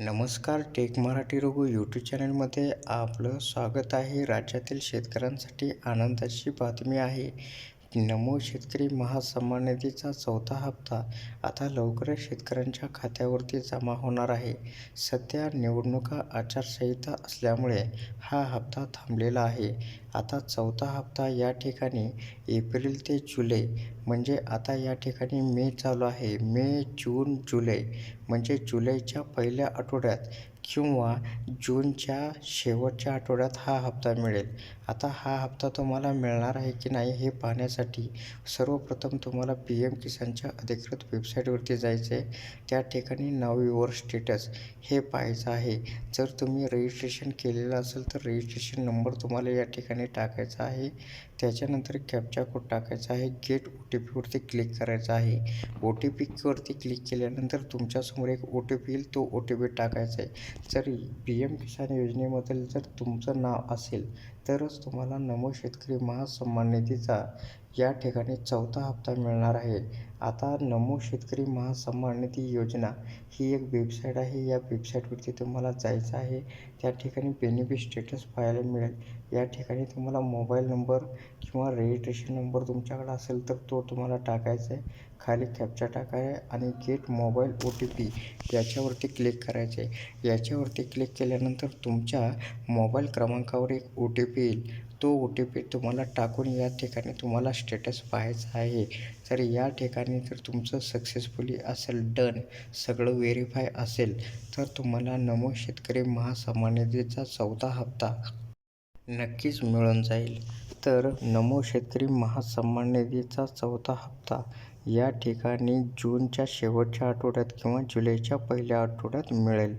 नमस्कार take Marathi Raghu YouTube चॅनलमध्ये आपलं स्वागत आहे. राज्यातील शेतकऱ्यांसाठी आनंदाची बातमी आहे नमो शेतकरी महासन्मान निधीचा चौथा हप्ता आता लवकरच शेतकऱ्यांच्या खात्यावरती जमा होणार आहे. सध्या निवडणुका आचारसंहिता असल्यामुळे हा हप्ता थांबलेला आहे. आता चौथा हप्ता या ठिकाणी एप्रिल ते जुलै म्हणजे आता या ठिकाणी मे चालू आहे. मे जून जुलै म्हणजे जुलैच्या पहिल्या आठवड्यात किंवा जूनच्या शेवटच्या आठवड्यात हा हप्ता मिळेल. आता हा हप्ता तुम्हाला मिळणार आहे की नाही हे पाहण्यासाठी सर्वप्रथम तुम्हाला पी एम किसानच्या अधिकृत वेबसाईटवरती जायचं आहे. त्या ठिकाणी नाव युअर स्टेटस हे पाहायचं आहे. जर तुम्ही रजिस्ट्रेशन केलेलं असेल तर रजिस्ट्रेशन नंबर तुम्हाला या ठिकाणी टाकायचा आहे. त्याच्यानंतर कॅप्चा कोड टाकायचा आहे. गेट ओ टी पीवरती क्लिक करायचा आहे. ओ टी पीवरती क्लिक केल्यानंतर तुमच्यासमोर एक ओ टी पी येईल. तो ओ टी पी टाकायचा आहे. जर पी एम किसान योजनेमधील जर तुमचं नाव असेल तरच तुम्हाला नमो शेतकरी महासन्मान निधीचा या ठिकाणी चौथा हप्ता मिळणार आहे. आता नमो शेतकरी महासन्मान निधी योजना ही एक वेबसाईट आहे. या वेबसाईटवरती तुम्हाला जायचं आहे. त्या ठिकाणी बेनिफिट स्टेटस पाहायला मिळेल. या ठिकाणी तुम्हाला मोबाईल नंबर किंवा रजिस्ट्रेशन नंबर तुमच्याकडे असेल तर तो तुम्हाला टाकायचा आहे. खाली कॅप्चा टाकाय आणि get mobile O T P याच्यावरती क्लिक करायचे आहे. याच्यावरती क्लिक केल्यानंतर तुमच्या मोबाईल क्रमांकावर एक ओ टी पी येईल. तो ओ टी पी तुम्हाला टाकून या ठिकाणी तुम्हाला स्टेटस पाहायचा आहे. तर या ठिकाणी जर तुमचं सक्सेसफुली असेल डन सगळं व्हेरीफाय असेल तर तुम्हाला नमो शेतकरी महासन्मान निधीचा चौथा हप्ता नक्कीच मिळून जाईल. तर नमो शेतकरी महासन्मान निधीचा चौथा हप्ता या ठिकाणी जूनच्या शेवटच्या आठवड्यात किंवा जुलैच्या पहिल्या आठवड्यात मिळेल.